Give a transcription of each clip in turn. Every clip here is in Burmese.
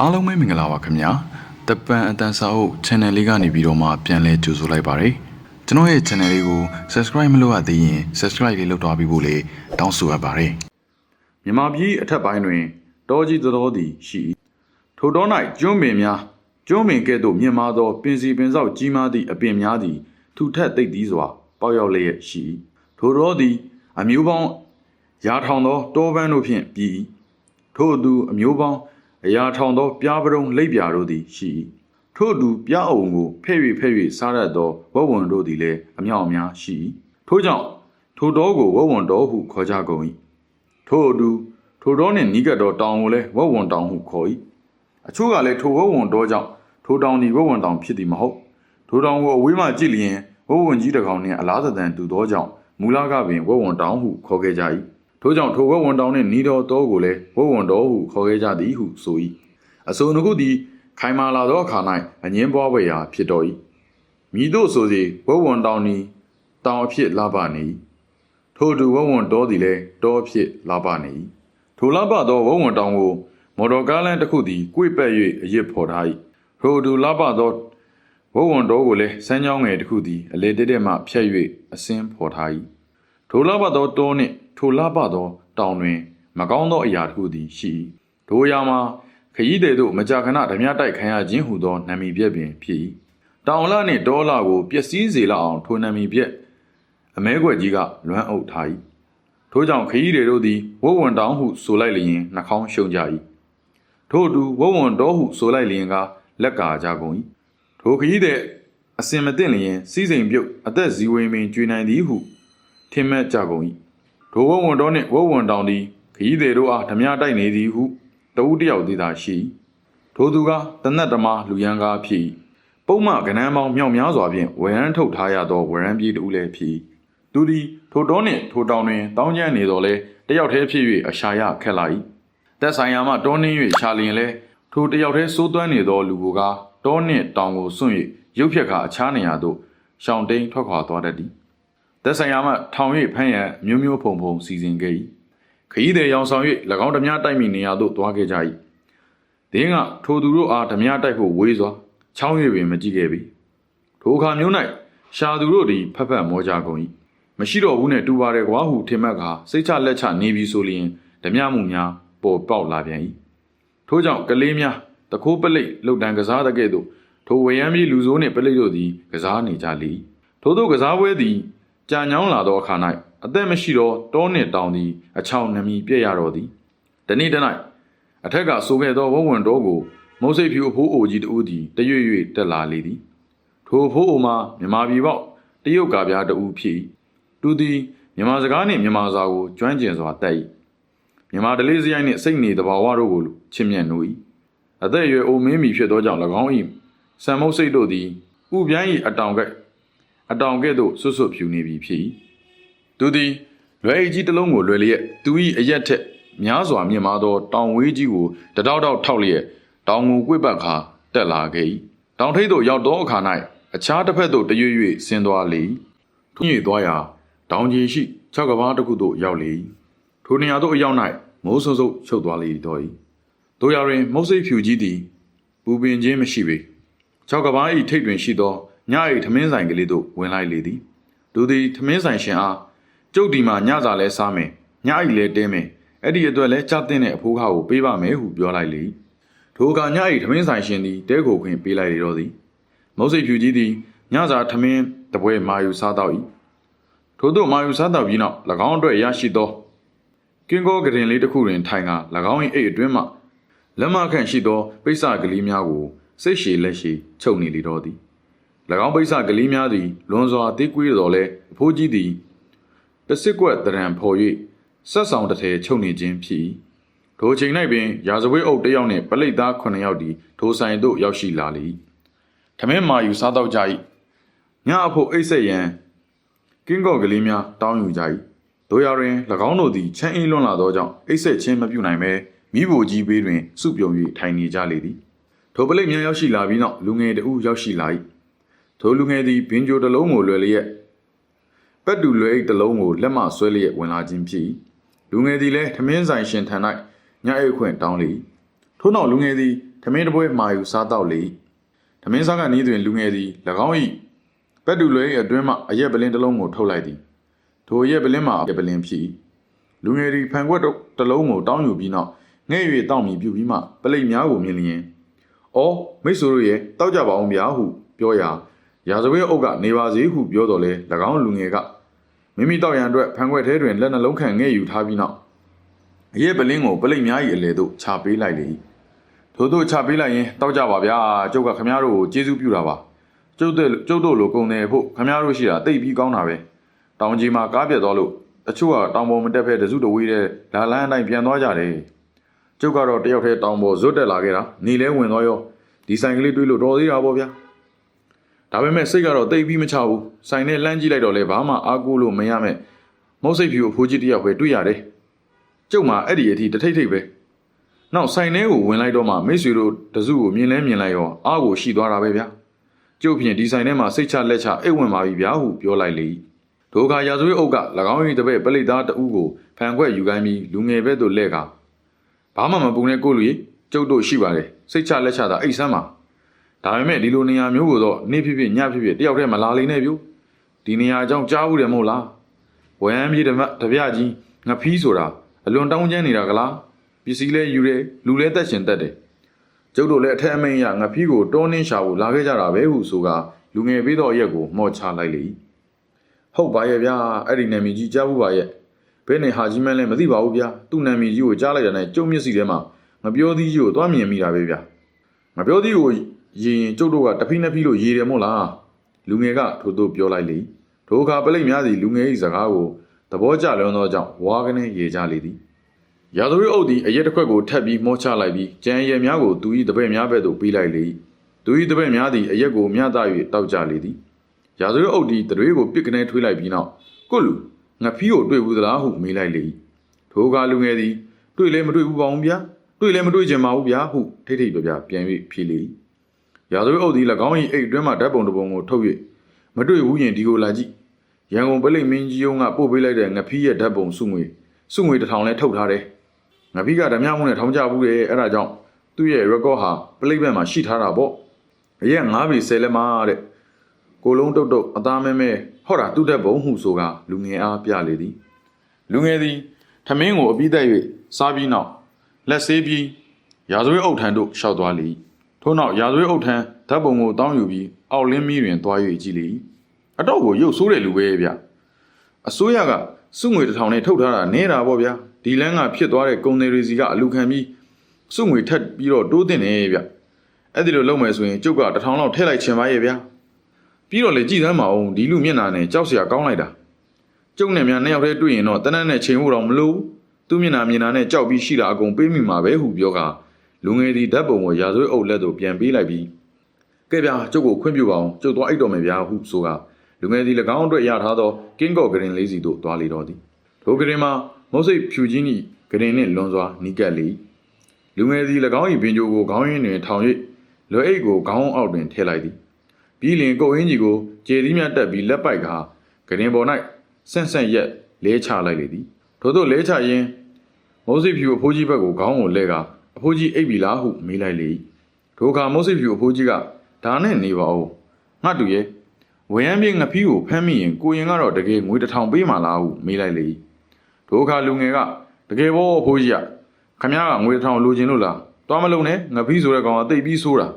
အားလုံးပဲမင်္ဂလာပါခင်ဗျာတပန်အတန်စာအုပ် channel လေးကနေပြီးတော့မှပြန်လဲကြိုဆိုလိုက်ပါတယ်ကျွန်တော်ရဲ့ channel လေးကို subscribe မလုပ်ရသေးရင် subscribe လေးလုပ်သွားပြီးဖို့လေတောင်းဆိုအပ်ပါတယ်မြန်မာပြည်အထက်ပိုင်းတွင်တောကြီးသတော်သည်ရှိ၏ထိုတော၌ကျွန်းပင်များကျွန်းပင်ကဲ့သို့မြင့်မားသောပင်စီပင်ဆောက်ကြီးမားသည့်အပင်များသည်ထူထပ်သိပ်သီးစွာပေါက်ရောက်လျက်ရှိ၏ထိုတော်သည် အမျိုးပေါင်းရာထောင်သောတောပန်းတို့ဖြင့်ပြည်၏ထို့အတူအမျိုးပေါင်း အရာထောင်သောပြားပရုံလိပ်ပြာတို့သည်ရှိ၏ထို့အတူပြားအုံကိုဖဲ့၍ဖဲ့၍စားရသောဝဝွန်တို့သည်လည်းအမြောက်အများရှိ၏ထို့ကြောင့်ထိုတော်ကိုဝဝွန်တော်ဟုခေါ်ကြကုန်၏ထို့အတူထိုတော်နှင့်နီးကပ်သောတောင်ကိုလည်းဝဝွန်တောင်ဟုခေါ်၏အချို့ကလည်းထိုဝဝွန်တော်ကြောင့်ထိုတောင်သည်ဝဝွန်တောင်ဖြစ်သည်မဟုတ်ထိုတောင်ကိုအဝေးမှကြည့်လျင်ဝဝွန်ကြီးတစ်ကောင်နှင့်အလားသဏ္ဍန်တူသောကြောင့်မူလကပင်ဝဝွန်တောင်ဟုခေါ်ခဲ့ကြ၏ ထို့ကြောင့်ထိုဝဝွန်တောင်နှင့်နီးတော်တော်ကိုလည်းဝဝွန်တော်ဟုခေါ်ခဲ့ကြသည်ဟုဆို၏အဆိုနှစ်ခုသည်ခိုင်မာလာသောအခါ၌အငင်းပွားပွေရာဖြစ်တော်၏မြည်တို့ဆိုစီဝဝွန်တောင်နီတောင်အဖြစ်လာပါနေ၏ထို့အတူဝဝွန်တော်သည်လည်းတောအဖြစ်လာပါနေ၏ထိုလာပသောဝဝွန်တောင်ကို မော်တော်ကားလမ်းတစ်ခုသည်ကွေ့ပက်၍အရစ်ဖော်ထား၏ထို့အတူလာပသောဝုံဝန်တော်ကိုလည်းစမ်းချောင်းငယ်တစ်ခုသည်အလေတက်တက်မှဖြတ်၍အစင်းဖော်ထား၏ ထိုလပသောတောနှင့်ထိုလပသောတောင်တွင် မကောင်းသောအရာတစ်ခုသည်ရှိ၏ထိုအရာမှာခရီးသည်တို့မကြာခဏဓမြတိုက်ခံရခြင်းဟုသောနာမည်ပြက်ပင်ဖြစ်၏တောင်လနှင့်တောလကိုပျက်စီးစေလောက်အောင်ထိုနာမည်ပြက်အမဲခွက်ကြီးကလွမ်းအုပ်ထား၏ထို့ကြောင့်ခရီးသည်တို့သည်ဝုံဝန်တောင်ဟုဆိုလိုက်လျင်နှာခေါင်းရှုံကြ၏ထို့အတူဝုံဝန်တော်ဟုဆိုလိုက်လျင်ကလက်ကာကြကုန်၏ထိုခရီးတဲ့အစင်မသိလျင်စီးစိမ်ပြုတ်အသက်ဇီဝေမင်ကျွေနိုင်သည်ဟု ထင်မှတ်ကြကုန်၏ထိုဝုံဝန်တော်နှင့်ဝုံဝန်တောင်သည်ခရီးသည်တို့အားဓမြတိုက်နေသည်ဟုတဦးတယောက်သေးသာရှိ၏ထိုသူကတနတ်တမလူရန်ကားဖြစ်၏ပုံမှကနန်းပေါင်းမြောက်များစွာဖြင့်ဝရန်ထုတ်ထားရသောဝရန်ပြေးတူလည်းဖြစ်၏သူသည်ထိုတော်နှင့်ထိုတောင်တွင်တောင်းကျမ်းနေတော်လဲတယောက်တည်းဖြစ်၍အရှာရခက်လာ၏တက်ဆိုင်ရာမှတောနှင်း၍ရှာလျင်လဲထိုတယောက်တည်းစိုးသွမ်းနေသောလူကိုကတောနှင့်တောင်ကိုစွန့်၍ရုပ်ဖြတ်ခါအခြားနေရာသို့ရှောင်းတိန်ထွက်ခွာသွားတတ်သည် တက်ဆိုင်ရာမှထောင်၍ဖမ်းရန်မျိုးမျိုးဖုံဖုံစီစဉ်ခဲ့၏ခရီးသည်ရောင်ဆောင်၍၎င်းဓမြတိုက်မိနေရာသို့သွားခဲ့ကြ၏ဒင်းကထိုသူတို့အားဓမြတိုက်ဖို့ဝေးစွာချောင်း၍ပင်မကြည့်ခဲ့ပြီထိုအခါမျိုး၌ရှာသူတို့သည်ဖက်ဖက်မောကြကုန်၏မရှိတော့ဘူးနဲ့တူပါတယ်ကွာဟုထင်မှတ်ကာစိတ်ချလက်ချနေပြီဆိုလျင်ဓမြမှုများပေါ်ပေါက်လာပြန်၏ထို့ကြောင့်ကလေးများတခိုးပလိတ်လှုပ်တန်ကစားတဲ့ကဲ့သို့ထိုဝရမ်းပြည်လူဆိုးနှင့်ပလိတ်တို့သည်ကစားနေကြလေထို့သောကစားပွဲသည် ကြာညောင်းလာသောအခါ၌အသက်မရှိသောတောနှင့်တောင်သည်အချောင်နှမီပြည့်ရတော်သည်တနေ့တ၌အထက်ကဆိုခဲ့သောဝဝွန်တော်ကိုမုတ်စိတ်ဖြူအဖိုးအိုကြီးတူသည်တရွေ့ရွေ့တက်လာလေသည်ထိုအဖိုးအိုမှာမြမာပြည်ပေါက်တရုတ်ကာပြားတူဖြစ်၏သူသည်မြမာစကားနှင့်မြမာစာကိုကျွမ်းကျင်စွာတတ်၏မြမာဒလေးစရိုက်နှင့်စိတ်နေတဘာဝတို့ကိုချစ်မြတ်နိုး၏အသက်အရွယ်အိုမင်းမီဖြစ်သောကြောင့်၎င်း၏ဆံမုတ်စိတ်တို့သည်ဥပြန်း၏အတောင်ကဲ့ အတောင်ကဲ့သို့ဆွတ်ဆွတ်ဖြူနေပြီဖြစ်၏သူသည်လွယ်ကြီးတစ်လုံးကိုလွယ်လျက်သူ၏အရက်ထက်များစွာမြင့်မားသောတောင်ဝေးကြီးကိုတတောက်တောက်ထောက်လျက်တောင်ကိုကွေ့ပတ်ခါတက်လာခဲ့၏တောင်ထိပ်သို့ရောက်သောအခါ၌အခြားတစ်ဖက်သို့တရွေ့၍ဆင်းသွားလေ၏ထွညွေသွားရာတောင်ကြီးရှိ၆ကဘာတစ်ခုသို့ရောက်လေ၏ထိုနေရာသို့အရောက်၌မိုးဆုပ်ဆုပ်ချုပ်သွားလေတော့၏တို့ရတွင်မုတ်စိတ်ဖြူကြီးသည်ပူပင်ခြင်းမရှိပေ၆ကဘာ၏ထိပ်တွင်ရှိသော ည၏ထမင်းဆိုင်ကလေးသို့ဝင်လိုက်လေသည်သူသည်ထမင်းဆိုင်ရှင်အားကျုပ်ဒီမှာညစာလဲစားမယ်ည၏လဲတဲမယ်အဲ့ဒီအတွက်လဲကြားတင်တဲ့အဖိုးခါကိုပေးပါမယ်ဟုပြောလိုက်လေထိုအခါည၏ထမင်းဆိုင်ရှင်သည်တဲကိုခွင်ပေးလိုက်လေတော့သည်မုတ်စိတ်ဖြူကြီးသည်ညစာထမင်းတပွဲမာယူစားတော့၏ထို့သို့မာယူစားတော့ပြီးနောက်၎င်းအတွက်ရရှိသောကင်းကောကရင်လေးတစ်ခုတွင်ထိုင်က၎င်း၏အိတ်အတွင်းမှလက်မခန့်ရှိသောပိဿကလေးများကိုစိတ်ရှည်လက်ရှည်ချုပ်နေလေတော့သည်၎ င်းပိဿကလေးများသည်လွန်စွာတိတ်ကွေးတော်လဲအဖိုးကြီးသည်တစစ်ကွက်တရံဖော်၍ဆက်ဆောင်တစ်ထည်ချုပ်နေခြင်းဖြစ်၏ထိုချိန်၌ပင်ရာဇဝဲအုပ်တစ်ယောက်နှင့်ပလိတ်သား9ယောက်သည်ထိုဆိုင်သို့ရောက်ရှိလာလေ၏ထမင်းမာယူစားတော့ကြ၏ညအဖို့အိတ်ဆက်ရန်ကင်းကော့ကလေးများတောင်းယူကြ၏တို့ရတွင်၎င်းတို့သည်ချမ်းအေးလွန်းလာသောကြောင့်အိတ်ဆက်ချင်းမပြုနိုင်ပဲမိဘကြီးဘေးတွင်စုပြုံ၍ထိုင်နေကြလေသည်ထိုပလိတ်များရောက်ရှိလာပြီးနောက်လူငယ်တဦးရောက်ရှိလာ၏ ထိုလူငယ်သည်ဘင်ဂျိုတစ်လုံးကိုလွယ်လျက်ပက်တူလွယ်အိတ်တစ်လုံးကိုလက်မဆွဲလျက်ဝင်လာခြင်းဖြစ်၏လူငယ်သည်လည်းထမင်းဆိုင်ရှင်ထံ၌ညအိတ်ခွင့်တောင်းလေ၏ထို့နောက်လူငယ်သည်ထမင်းတစ်ပွဲမှာယူစားတော့လေထမင်းစားကနီးတွင်လူငယ်သည်၎င်း၏ပက်တူလွဲ၏အတွင်းမှအရက်ပလင်းတစ်လုံးကိုထုတ်လိုက်သည်ထိုအရက်ပလင်းမှာအရက်ပလင်းဖြစ်၏လူငယ်သည်ဖန်ခွက်တစ်လုံးကိုတောင်းယူပြီးနောက်ငဲ့၍တောင်းမြည်ပြုပြီးမှပလိတ်များကိုမြင်လျင်။အော်မိတ်ဆွေတို့ရဲ့တောက်ကြပါအောင်ဗျာဟုပြောရာ ရာဇဝဲအုပ်ကနေပါစေဟုပြောတော်လဲ၎င်းလူငယ်ကမိမိတောက်ရန်အတွက်ဖန်ခွက်ထဲတွင်လက်နှလုံးခံငဲ့ယူထားပြီးနောက်အရက်ပလင်းကိုပလိတ်များ၏အလေသို့ချပေးလိုက်လေ၏ထို့သို့ချပေးလိုက်ရင်တောက်ကြပါဗျာကျုပ်ကခမည်းတော်ကိုကျေးဇူးပြုတာပါကျုပ်တို့ကျုပ်တို့လိုကုန်တယ်ဖို့ခမည်းတော်ရှိတာတိတ်ပြီးကောင်းတာပဲတောင်ကြီးမှာကားပြတ်သွားလို့တချို့ကတောင်ပေါ်မတက်ဖဲတစုတဝေးတဲ့လာလန်းအတိုင်းပြန်သွားကြတယ်ကျုပ်ကတော့တယောက်တည်းတောင်ပေါ်ဇွတ်တက်လာခဲ့တာနေလဲဝင်သွားရောဒီဆိုင်ကလေးတွေးလို့တော်သေးတာပေါ့ဗျာ ဒါပေမဲ့စိတ်ကတော့တိတ်ပြီးမချဘူးဆိုင်နဲ့လှမ်းကြည့်လိုက်တော့လဲဘာမှအားကိုးလို့မရမဲ့မုတ်စိတ်ဖြူအဖိုးကြီးတယောက်ပဲတွေ့ရတယ်ကျုပ်မှအဲ့ဒီအထိတထိတ်ထိတ်ပဲနောက်ဆိုင်ထဲကိုဝင်လိုက်တော့မှမိတ်ဆွေတို့တစုကိုမြင်လဲမြင်လိုက်ရောအားကိုရှိသွားတာပဲဗျာကျုပ်ဖြင့်ဒီဆိုင်ထဲမှာစိတ်ချလက်ချအိတ်ဝင်ပါပြီဗျာဟုပြောလိုက်လေဒိုခါရာဇဝေးအုပ်က၎င်း၏တပည့်ပလိတ်သားတဦးကိုဖန်ခွက်ယူကိုင်းပြီးလူငယ်ဘက်သို့လှည့်ကာဘာမှမပူနဲ့ကိုလူကြီးကျုပ်တို့ရှိပါတယ်စိတ်ချလက်ချတာအိတ်ဆမ်းပါ ဒါပေမဲ့ဒီလိုနေရာမျိုးကိုတော့နေ့ဖြစ်ဖြစ်ညဖြစ်ဖြစ်တယောက်တည်းမလာလိမ့်နဲ့ဗျို့ဒီနေရာအကြောင်းကြားဘူးတယ်မဟုတ်လားဝမ်ပြေတမတပြကြီးငဖီးဆိုတာအလွန်တောင်းကျမ်းနေတာကလားပစ္စည်းလဲယူတယ်လူလဲတက်ရှင်တက်တယ်ကျုပ်တို့လည်းအထက်အမိန်ရငဖီးကိုတောင်းနှင်းရှာဖို့လာခဲ့ကြတာပဲဟုဆိုကလူငယ်ပေးတော့ရက်ကိုမော့ချလိုက်လေဟုတ်ပါရဲ့ဗျာအဲ့ဒီနာမည်ကြီးကြားဘူးပါရဲ့ဘယ်နဲ့ဟာကြီးမန်းလဲမသိပါဘူးဗျာသူ့နာမည်ကြီးကိုကြားလိုက်တဲ့နဲ့ကျုံမျက်စိထဲမှာငပြောသီးကြီးကိုသွားမြင်မိတာပဲဗျာငပြောသီးကို ရင်ရင်ကျုပ်တို့ကတဖိနှဖိလို့ရေတယ်မို့လားလူငယ်ကထို့သို့ပြောလိုက်လေထိုအခါပလိတ်များသည်လူငယ်၏စကားကိုသဘောကျလွန်းသောကြောင့်ဝါကနေရေကြလေသည်ရာဇဝေးအုပ်သည်အရက်တစ်ခွက်ကိုထပ်ပြီးမောချလိုက်ပြီးကြံရည်များကိုသူ၏တပည့်များဘက်သို့ပေးလိုက်လေသူ၏တပည့်များသည်အရက်ကိုမျှတ၍တောက်ကြလေသည်ရာဇဝေးအုပ်သည်တရွေးကိုပြစ်ကနေထွေးလိုက်ပြီးနောက်ကိုလူငဖီးကိုတွေ့ဘူးသလားဟုမေးလိုက်လေထိုအခါလူငယ်သည်တွေ့လဲမတွေ့ဘူးပါအောင်ဗျာတွေ့လဲမတွေ့ချင်ပါဘူးဗျာဟုထိတ်ထိတ်ပြပြပြန်၍ဖြေလေ ရာဇဝေးအုပ်သည်၎င်း၏အိတ်အတွင်းမှဓာတ်ပုံတစ်ပုံကိုထုတ်၍မတွေ့ဘူးရင်ဒီကိုလာကြည့်ရန်ကုန်ပလိတ်မင်းကြီးုံကပို့ပေးလိုက်တဲ့ငဖီးရဲ့ဓာတ်ပုံစုငွေစုငွေတစ်ထောင်လဲထုတ်ထားတယ်ငဖီးကဓမြမှုနဲ့ထောင်ကြဘူးတယ်အဲ့ဒါကြောင့်သူ့ရဲ့ record ဟာပလိတ်ဘက်မှာရှိထားတာပေါ့အရက်9ပြီ10လက်မတဲ့ကိုလုံးတုတ်တုတ်အသားမဲမဲဟောတာသူ့တဲ့ဘုံဟုဆိုကလူငယ်အားပြလေသည်လူငယ်သည်ထမင်းကိုအပြီးသက်၍စားပြီးနောက်လက်ဆေးပြီးရာဇဝဲအုပ်ထံသို့ရှောက်သွားလေ ထို့နောက်ရာဇဝဲအုပ်ထံဓာတ်ပုံကိုတောင်းယူပြီးအောက်လင်းမီတွင်သွား၍ကြည့်လေအတော့ကိုရုပ်ဆိုးတဲ့လူပဲဗျအစိုးရကစုငွေတစ်ထောင်နဲ့ထုတ်ထားတာနေတာပေါ့ဗျာဒီလန်းကဖြစ်သွားတဲ့ကုန်တွေစီကအလူခံပြီးစုငွေထက်ပြီးတော့တိုးတင်နေဗျအဲ့ဒီလိုလုပ်မယ်ဆိုရင်ကျုပ်ကတစ်ထောင်လောက်ထည့်လိုက်ချင်ပါရဲ့ဗျာပြီးတော့လေကြည်စမ်းမအောင်ဒီလူမျက်နှာနဲ့ကြောက်စရာကောင်းလိုက်တာကျုပ်နဲ့များနှစ်ယောက်တည်းတွေ့ရင်တော့တနက်နဲ့ချိန်ဖို့တော့မလိုသူ့မျက်နှာမြင်တာနဲ့ကြောက်ပြီးရှိတာအကုန်ပေးမိမှာပဲဟုပြောက လူငယ်ဒီဓာတ်ပုံကိုရာဇဝဲအုပ်လက်သို့ပြန်ပေးလိုက်ပြီးကဲဗျာကျုပ်ကိုခွင့်ပြုပါအောင်ကျုပ်သွားအိတ်တော်မယ်ဗျာဟုဆိုကလူငယ်ဒီ၎င်းအတွက်ရထားသောကင်းကော့ဂရင်လေးစီသို့သွားလေတော့သည်ထိုဂရင်မှာမုတ်စိတ်ဖြူကြီး၏ဂရင်နှင့်လွန်စွာနီးကပ်လေလူငယ်ဒီ၎င်း၏ပင်ကြိုကိုခေါင်းရင်းတွင်ထောင်၍လွယ်အိတ်ကိုခေါင်းအောက်တွင်ထည့်လိုက်သည်ပြီးလင်ကုတ်အင်းကြီးကိုကျေသီးမြတ်တက်ပြီးလက်ပိုက်ကဂရင်ပေါ်၌ဆန့်ဆန့်ရက်လဲချလိုက်လေသည်ထို့သောလဲချရင်းမုတ်စိတ်ဖြူအဖိုးကြီးဘက်ကိုခေါင်းကိုလဲက အဖိုးကြီးအိပ်ပြီလားဟုမေးလိုက်လေထိုအခါမုတ်စိတ်ဖြူအဖိုးကြီးကဒါနဲ့နေပါဦးငါတူရဲ့ဝရမ်းပြေးငဖီးကိုဖမ်းမိရင်ကိုရင်ကတော့တကယ်ငွေတစ်ထောင်ပေးမှလားဟုမေးလိုက်လေထိုအခါလူငယ်ကတကယ်ဘောအဖိုးကြီးကခမ ्या ကငွေတစ်ထောင်လိုချင်လို့လားတွားမလုံးနဲ့ငဖီးဆိုတဲ့ကောင်ကတိတ်ပြီးဆိုးတာ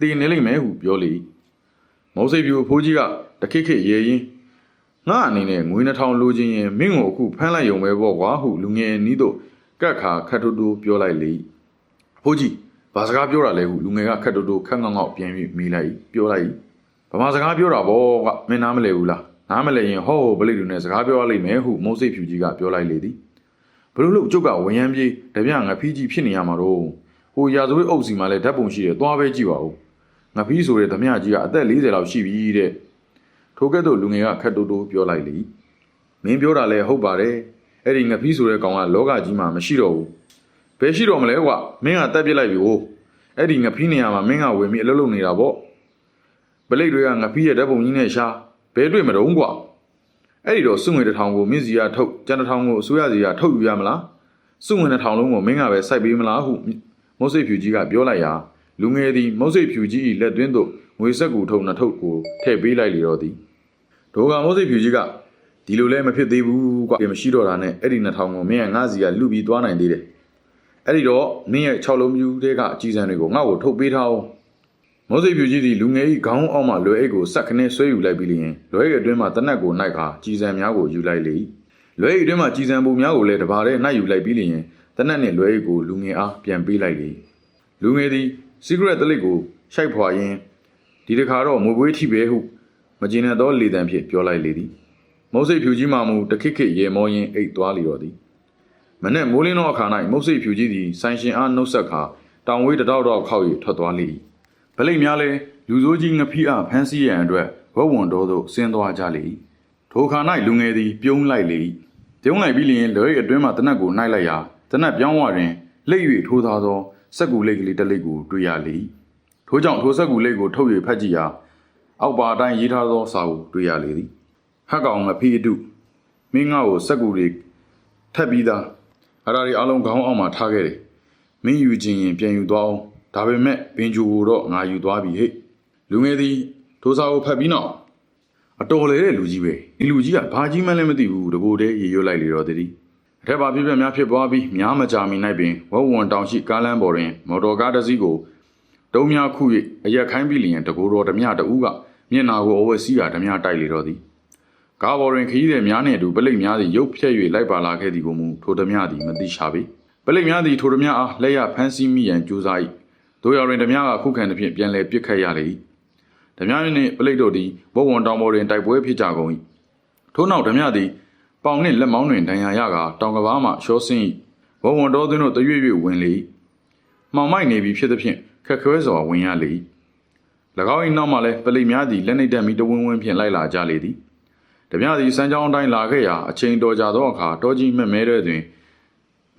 တည်နေလိမ့်မယ်ဟုပြောလေမုတ်စိတ်ဖြူအဖိုးကြီးကတခိခိရေရင်ငါအနေနဲ့ငွေ2000လိုချင်ရင်မင်းကိုအခုဖမ်းလိုက်ရုံပဲပေါ့ကွာဟုလူငယ်နီးတို့ကတ်ခါခတ်တူတူပြောလိုက်လေ အဖိုးကြီးဘာစကားပြောတာလဲဟုလူငယ်ကခတ်တူတူခက်ငေါငေါပြန်ပြီးမေးလိုက်ပြောလိုက်ဗမာစကားပြောတာဗောကမင်းနားမလဲဘူးလားနားမလဲရင်ဟောဘလိလူနဲ့စကားပြောရလိမ့်မယ်ဟုမုတ်စိတ်ဖြူကြီးကပြောလိုက်လေသည်ဘလို့လို့ကျုပ်ကဝရမ်းပြေးတပြငါဖီးကြီးဖြစ်နေရမှာတော့ဟိုရာဇဝေးအုပ်စီမှာလဲဓာတ်ပုံရှိတယ်သွားပဲကြည့်ပါဦးငါဖီးဆိုတဲ့ဓမြကြီးကအသက်40လောက်ရှိပြီတဲ့ထိုကဲ့သို့လူငယ်ကခက်တူတူပြောလိုက်လေမင်းပြောတာလဲဟုတ်ပါတယ်အဲ့ဒီငါဖီးဆိုတဲ့ကောင်ကလောကကြီးမှာမရှိတော့ဘူး ဘယ်ရှိတော့မလဲကွာမင်းကတက်ပြစ်လိုက်ပြီဟိုအဲ့ဒီငါဖီးနေရာမှာမင်းကဝင်ပြီးအလုပ်လုပ်နေတာပေါ့ပလိတ်တွေကငါဖီးရဲ့ဓာတ်ပုံကြီးနဲ့ရှာဘယ်တွေ့မတော့ကွာအဲ့ဒီတော့စုငွေတစ်ထောင်ကိုမင်းစီကထုတ်ကျန်တစ်ထောင်ကိုအစိုးရစီကထုတ်ယူရမလားစုငွေတစ်ထောင်လုံးကိုမင်းကပဲစိုက်ပေးမလားဟုမုတ်စိတ်ဖြူကြီးကပြောလိုက်ရာလူငယ်သည်မုတ်စိတ်ဖြူကြီး၏လက်သွင်းသို့ငွေဆက်ကူထုံနှစ်ထုပ်ကိုထည့်ပေးလိုက်လေတော့သည်ဒိုကမုတ်စိတ်ဖြူကြီးကဒီလိုလဲမဖြစ်သေးဘူးကွာပြင်မရှိတော့တာနဲ့အဲ့ဒီ2000ကိုမင်းကငါးစီကလူပြီးသွားနိုင်သေးတယ် အဲ့ဒီတော့မင်းရဲ့6လုံးပြူတဲကအကြီးစံတွေကိုငါ့ကိုထုတ်ပေးထားအောင်မုတ်စိတ်ဖြူကြီးသည်လူငယ်၏ခေါင်းအောက်မှလွယ်အိတ်ကိုဆက်ခနဲ့ဆွဲယူလိုက်ပြီးလျင်လွယ်အိတ်အတွင်းမှတနက်ကိုနှိုက်ခါကြီးစံများကိုယူလိုက်လေ၏လွယ်အိတ်အတွင်းမှကြီးစံပုံများကိုလည်းတပါးတည်းနှိုက်ယူလိုက်ပြီးလျင်တနက်နှင့်လွယ်အိတ်ကိုလူငယ်အားပြန်ပေးလိုက်လေလူငယ်သည် secret တလိပ်ကိုရှိုက်ဖွာရင်းဒီတခါတော့မွေပွေးထိပဲဟုမကျင်တဲ့သောလေတံဖြင့်ပြောလိုက်လေသည်မုတ်စိတ်ဖြူကြီးမှမူတခိခိရေမောရင်းအိတ်သွားလျော်သည် မနေ့မိုးလင်းသောအခါ၌မုတ်စိတ်ဖြူကြီးသည်ဆိုင်ရှင်အားနှုတ်ဆက်ခါတောင်ဝေးတစ်တောက်တော့ခောက်၍ထွက်သွားလေ၏ဗလိတ်များလည်းလူစိုးကြီးငဖီးအားဖမ်းဆီးရန်အတွက်ဝက်ဝွန်တော်သို့ဆင်းသွားကြလေ၏ထိုအခါ၌လူငယ်သည်ပြုံးလိုက်လေ၏ပြုံးလိုက်ပြီးလျင်လွယ်အတွင်းမှတနက်ကိုနှိုက်လိုက်ရာတနက်ပြောင်းဝတွင်လက်၍ထိုးသားသောစက်ကူလိတ်ကလေးတစ်လိတ်ကိုတွေ့ရလေ၏ထို့ကြောင့်ထိုစက်ကူလိတ်ကိုထုတ်၍ဖတ်ကြည့်ရာအောက်ပါအတိုင်းရေးထားသောစာကိုတွေ့ရလေသည်ဟက်ကောင်ငဖီးအတုမင်းငါ့ကိုစက်ကူတွေထပ်ပြီးသား အရာတွေအလုံးခေါင်းအောက်မှာထားခဲ့တယ်မင်းယူခြင်းရင်ပြန်ယူသွားအောင်ဒါပေမဲ့ဘင်ဂျူကိုတော့ငါယူသွားပြီဟဲ့လူငယ်သည်ထိုစာကိုဖတ်ပြီးနောက်အတော်လေတဲ့လူကြီးပဲဒီလူကြီးကဘာကြီးမှလည်းမသိဘူးတကိုယ်တည်းရေရွတ်လိုက်လေတော့တည်းအထက်ပါပြပြများဖြစ်ပွားပြီးများမကြာမီ၌ပင်ဝဝွန်တောင်ရှိကားလမ်းပေါ်တွင် မော်တော်ကားတစ်စီးကိုတုံးများခု၍အရက်ခိုင်းပြီးလျင်တကိုယ်တော်ဓမြတဦးကမျက်နာကိုအဝက်စီးတာဓမြတိုက်လေတော့သည် ကားပေါ်တွင်ခရီးသည်များနှင့်အတူပလိတ်များသည်ရုပ်ဖြက်၍လိုက်ပါလာခဲ့သည်ကိုမူထိုဓမြသည်မသိရှာပေပလိတ်များသည်ထိုဓမြအားလက်ရဖမ်းဆီးမိရန်ကြိုးစား၏တို့ရတွင်ဓမြကခုခံသည်ဖြင့်ပြန်လည်ပစ်ခတ်ရလေ၏ဓမြနှင့်ပလိတ်တို့သည်ဝဝွန်တောင်ပေါ်တွင်တိုက်ပွဲဖြစ်ကြကုန်၏ထို့နောက်ဓမြသည်ပေါင်နှင့်လက်မောင်းတွင်ဒဏ်ရာရကာတောင်ကဘာမှရှောဆင်း၏ဝဝွန်တော်သွင်းတို့တရွေ့ရွေ့ဝင်လေ၏မှောင်မိုက်နေပြီဖြစ်သဖြင့်ခက်ခဲစွာဝင်ရလေ၏၎င်း၏နောက်မှလည်းပလိများသည်လက်နှိပ်တက်ပြီးတဝင်းဝင်းဖြင့်လိုက်လာကြလေသည် တပြားသည်စမ်းကြောင်းအတိုင်းလာခဲ့ရာအချိန်တော်ကြာသောအခါတောကြီးမဲ့မဲတဲ့တွင်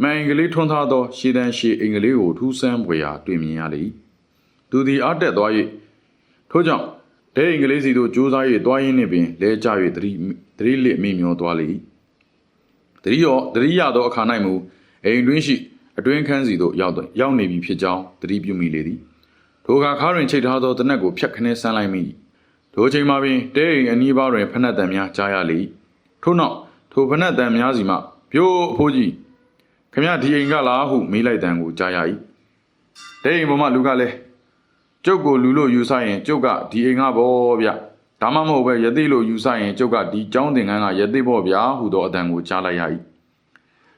မန်အင်္ဂလိထွန်းထားသောရှည်တန်းရှည်အင်္ဂလိကိုထူးဆန်းပွေရာတွေ့မြင်ရလေ၏သူသည်အားတက်သွား၍ထို့ကြောင့်ဒဲအင်္ဂလိစီတို့ကြိုးစား၍တွားရင်းနှင့်ပင်လဲကျ၍သတိသတိလစ်မိမျောသွားလေ၏တတိယတတိယသောအခါ၌မူအိမ်တွင်းရှိအတွင်းခန်းစီသို့ရောက်တော့ရောက်နေပြီဖြစ်ကြောင်းသတိပြုမိလေသည်ထိုအခါခါတွင်ချိတ်ထားသောတနက်ကိုဖြတ်ခနဲဆန်းလိုက်မိ ထိုအချိန်မှာပင်တဲအိမ်အနီးပါးတွင်ဖက်နှက်တံများကြားရလေ၏ထို့နောက်ထိုဖက်နှက်တံများစီမှပြိုးအဖိုးကြီးခမရဒီအိမ်ကလားဟုမေးလိုက်တံကိုကြားရ၏တဲအိမ်ပေါ်မှလူကလည်းကျုပ်ကိုလူလို့ယူဆရင်ကျုပ်ကဒီအိမ်ကဘောဗျဒါမှမဟုတ်ပဲယသိလို့ယူဆရင်ကျုပ်ကဒီကျောင်းသင်ခန်းကယသိဘောဗျာဟုသောအတန်ကိုကြားလိုက်ရ၏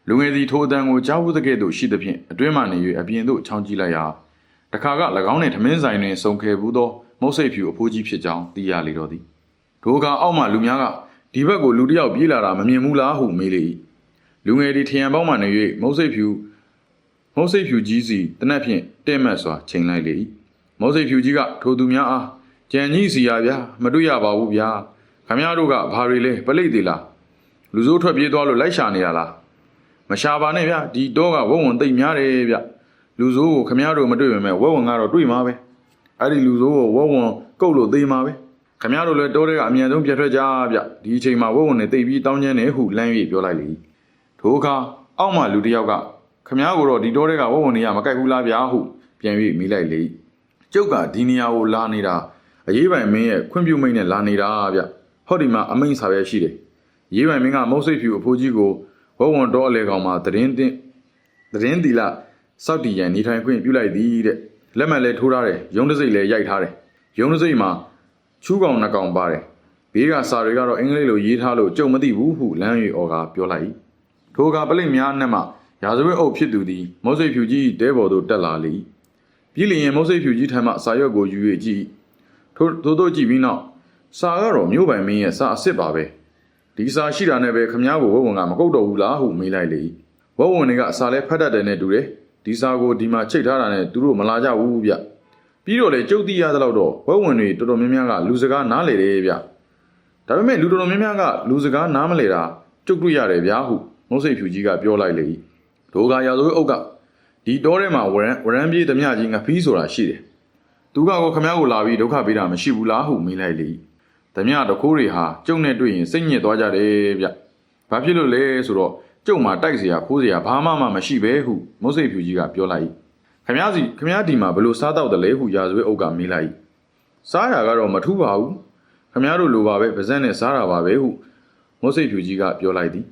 လူငယ်သည်ထိုအတန်ကိုကြားဟုသကဲ့သို့ရှိသဖြင့်အတွင်းမှနေ၍အပြင်သို့ချောင်းကြည့်လိုက်ရာတခါက၎င်းနှင့်ထမင်းဆိုင်တွင်ဆုံခဲ့ဘူးသော မုတ်စိတ်ဖြူအဖိုးကြီးဖြစ်ကြောင်းသိရလေတော့သည်ထိုအခါအောက်မှလူများကဒီဘက်ကိုလူတစ်ယောက်ပြေးလာတာမမြင်ဘူးလားဟုမေးလေ၏လူငယ်သည်ထရံပေါက်မှနေ၍မုတ်စိတ်ဖြူမုတ်စိတ်ဖြူကြီးစီတနက်ဖြင့်တဲ့မှတ်စွာချိန်လိုက်လေ၏မုတ်စိတ်ဖြူကြီးကထိုသူများအားကြံကြီးစီရဗျာမတွေ့ရပါဘူးဗျာခမရတို့ကဘာတွေလဲပလိတ်သေးလားလူစိုးထွက်ပြေးသွားလို့လိုက်ရှာနေရလားမရှာပါနဲ့ဗျာဒီတော့ကဝုံဝံတိတ်များတယ်ဗျလူစိုးကိုခမရတို့မတွေ့ပေမဲ့ဝုံဝံကတော့တွေ့မှာပဲ အဲ့ဒီလူစိုးကိုဝုံဝံကုတ်လို့သေးမှာပဲခမရတို့လည်းတိုးတဲ့ကအမြန်ဆုံးပြတ်ထွက်ကြဗျဒီအချိန်မှာဝုံဝံနဲ့တိတ်ပြီးတောင်းကျမ်းနေဟုလမ်း၍ပြောလိုက်လေထိုအခါအောက်မှလူတစ်ယောက်ကခမရကိုတော့ဒီတိုးတဲ့ကဝုံဝံနေရမကြိုက်ဘူးလားဗျာဟုပြန်၍မိလိုက်လေကျုပ်ကဒီနေရာကိုလာနေတာအရေးပိုင်မင်းရဲ့ခွင့်ပြုမိတ်နဲ့လာနေတာဗျဟောဒီမှာအမိန့်စာပဲရှိတယ်ရေးပိုင်မင်းကမုတ်စိတ်ဖြူအဖိုးကြီးကိုဝဝွန်တော်အလေကောင်မှာသတင်းတင်သတင်းတီလာစောက်တီရန်နေထိုင်ခွင့်ပြုလိုက်သည်တဲ့ လက်မှတ်လည်းထိုးထားတယ်ရုံးတစိမ့်လည်းရိုက်ထားတယ်ရုံးတစိမ့်မှာချူးကောင်နှကောင်ပါတယ်ဘေးကစာတွေကတော့အင်္ဂလိပ်လိုရေးထားလို့ကြုံမသိဘူးဟုလမ်း၍အော်ကပြောလိုက်၏ထိုကပလိတ်များနဲ့မှရာဇဝတ်အုပ်ဖြစ်သူသည်မုတ်စိတ်ဖြူကြီးတဲဘော်သို့တက်လာလေ၏ပြည်လျင်မုတ်စိတ်ဖြူကြီးထံမှစာရွက်ကိုယူ၍ကြည့်ထို့သို့တို့ကြည့်ပြီးနောက်စာကတော့မြို့ပိုင်မင်းရဲ့စာအစ်စ်ပါပဲဒီစာရှိတာနဲ့ပဲခမားကိုဝဝွန်ကမကုတ်တော့ဘူးလားဟုမေးလိုက်လေဝဝွန်တွေကအစာလဲဖတ်တတ်တယ်နဲ့တူတယ် ဒီစာကိုဒီမှာချိတ်ထားတာနဲ့သူတို့မလာကြဘူးဗျပြီးတော့လေကြုတ်တိရသလောက်တော့ဝဝွန်တွေတော်တော်များများကလူစကားနားလေတယ်ဗျဒါပေမဲ့လူတော်တော်များများကလူစကားနားမလဲတာကြုတ်တွေ့ရတယ်ဗျာဟုမုတ်စိတ်ဖြူကြီးကပြောလိုက်လေဒိုကရာဇဝတ်အုပ်ကဒီတောထဲမှာဝရန်ဝရန်ပြေးသမျှကြီးငဖီးဆိုတာရှိတယ်သူကကိုခမားကိုလာပြီးဒုက္ခပေးတာမရှိဘူးလားဟုမေးလိုက်လေ။ဓမြတခိုးတွေဟာကျုံနဲ့တွေ့ရင်စိတ်ညစ်သွားကြတယ်ဗျ။ဘာဖြစ်လို့လဲဆိုတော့ ကျုံမှာတိုက်เสียခိုးเสียဘာမှမမရှိပဲဟုမုတ်စိတ်ဖြူကြီးကပြောလိုက်။ခ ခမည်းစီခမည်းဒီမှာဘယ်လိုစားတော့တယ်လဲဟုရာဇဝဲအုပ်ကမေးလိုက်စားရကတော့မထူးပါဘူးခမည်းတို့လိုပါပဲပါဇက်နဲ့စားတာပါပဲဟုမုတ်စိတ်ဖြူကြီးကပြောလိုက်သည်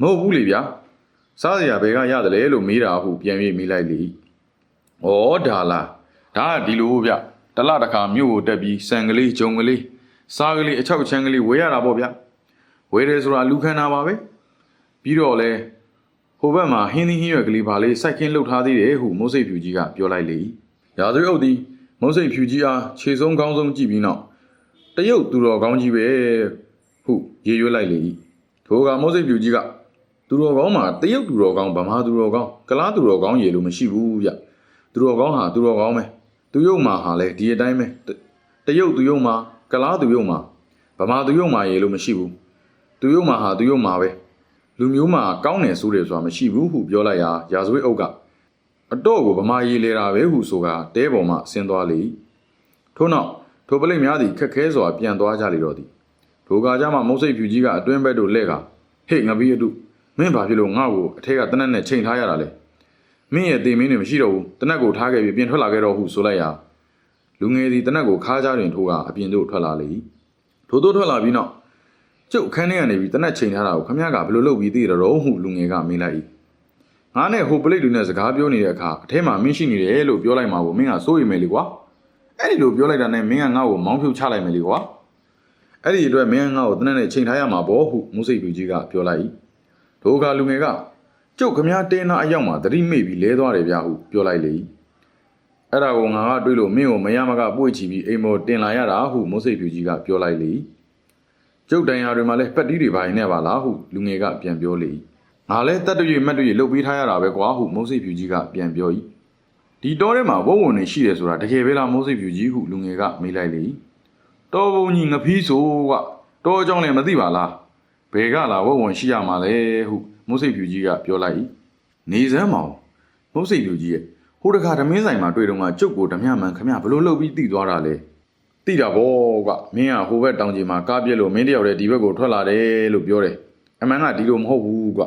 မဟုတ်ဘူးလေဗျာစားစရာဘယ်ကရတယ်လဲလို့မေးတာဟုပြန်ပြေးမေးလိုက်လေဩဒါလားဒါကဒီလိုဗျတလတစ်ခါမြို့ကိုတက်ပြီးစံကလေးဂျုံကလေးစားကလေးအချောက်ချမ်းကလေးဝေးရတာပေါ့ဗျဝေးတယ်ဆိုတာလူခန္ဓာပါပဲ ပြီးတော့လဲဟိုဘက်မှာဟင်းသီးဟင်းရွက်ကလေးပါလေးစိုက်ခင်းလှုပ်ထားသေးတယ်ဟုမိုးစိတ်ဖြူကြီးကပြောလိုက်လေ။ရာဇဝတ်အုပ်သည်မိုးစိတ်ဖြူကြီးအားခြေဆုံးကောင်းဆုံးကြည့်ပြီးနောက်တရုတ်သူတော်ကောင်းကြီးပဲဟုရေရွက်လိုက်လေ။ထိုကမိုးစိတ်ဖြူကြီးကသူတော်ကောင်းမှာတရုတ်သူတော်ကောင်းဗမာသူတော်ကောင်းကလားသူတော်ကောင်းရေလို့မရှိဘူးဗျ။သူတော်ကောင်းဟာသူတော်ကောင်းပဲ။သူယုတ်မှာဟာလဲဒီအတိုင်းပဲ။တရုတ်သူယုတ်မှာကလားသူယုတ်မှာဗမာသူယုတ်မှာရေလို့မရှိဘူး။သူယုတ်မှာဟာသူယုတ်မှာပဲ။ လူမျိုးမှာကောင်းတယ်ဆိုတယ်ဆိုတာမရှိဘူးဟုပြောလိုက်ရာရာဇဝိအုပ်ကအတော့ကိုဗမာရီလေတာပဲဟုဆိုကတဲပေါ်မှဆင်းသွားလေထို့နောက်ထိုပလိတ်များသည်ခက်ခဲစွာပြန်သွားကြလေတော့သည်ထိုကကြမှာမုတ်စိတ်ဖြူကြီးကအတွင်းဘက်တို့လှဲ့ကဟေ့ငပီးအတုမင်းဘာဖြစ်လို့ငါ့ကိုအထက်ကတနက်နဲ့ချိန်ထားရတာလဲမင်းရဲ့တေမင်းတွေမရှိတော့ဘူးတနက်ကိုထားခဲ့ပြီးပြင်ထွက်လာခဲ့တော့ဟုဆိုလိုက်ရာလူငယ်သည်တနက်ကိုခါးကြားတွင်ထိုးကအပြင်သို့ထွက်လာလေထို့သို့ထွက်လာပြီးနောက် ကျုပ်အခန်းထဲကနေပြီးတနက်ချိန်ထားတာကိုခမရကဘယ်လိုလုပ်ပြီးသိရတော့ဟုလူငယ်ကမေးလိုက်၏ငါနဲ့ဟိုပလိတ်လူနဲ့စကားပြောနေတဲ့အခါအထဲမှာမင်းရှိနေတယ်လို့ပြောလိုက်မှာကိုမင်းကစိုးရိမ်မယ်လေကွာအဲ့ဒီလိုပြောလိုက်တာနဲ့မင်းကငါ့ကိုမောင်းဖြုတ်ချလိုက်မယ်လေကွာအဲ့ဒီအတွက်မင်းကငါ့ကိုတနက်နဲ့ချိန်ထားရမှာပေါ့ဟုမုစိတ်ပြူကြီးကပြောလိုက်၏ဒိုကလူငယ်ကကျုပ်ခမရတင်းနာအရောက်မှာတတိမိတ်ပြီးလဲသွားတယ်ဗျဟုပြောလိုက်လေအဲ့ဒါကိုငါကတွေးလို့မင်းကိုမရမကပွေ့ချီပြီးအိမ်မော်တင်လာရတာဟုမုစိတ်ပြူကြီးကပြောလိုက်လေ ကျုပ်တန်ရာတွေမှာလဲပက်တီးတွေပါရင်နဲ့ပါလားဟုလူငယ်ကပြန်ပြောလေ။ငါလဲတက်တရွေမတ်တရွေလှုပ်ပေးထားရတာပဲကွာဟုမုံစိတ်ဖြူကြီးကပြန်ပြော၏။ဒီတောထဲမှာဝုံဝုံနေရှိတယ်ဆိုတာတကယ်ပဲလားမုံစိတ်ဖြူကြီးဟုလူငယ်ကမေးလိုက်လေ။တောဘုံကြီးငဖီးဆိုကတောအကြောင်းလည်းမသိပါလား။ဘယ်ကလာဝုံဝုံရှိရမှာလဲဟုမုံစိတ်ဖြူကြီးကပြောလိုက်၏။နေစမ်းမောင်မုံစိတ်ဖြူကြီးရဲ့ဟိုတခါဓမင်းဆိုင်မှာတွေ့တော့ကကျုပ်ကိုဓမြမှန်ခမဘလို့လှုပ်ပြီးတိသွားတာလဲ။ တိတာဗောကွမင်းကဟိုဘက်တောင်ကြီးမှာကားပြက်လို့မင်းတယောက်တည်းဒီဘက်ကိုထွက်လာတယ်လို့ပြောတယ်အမှန်ကဒီလိုမဟုတ်ဘူးကွ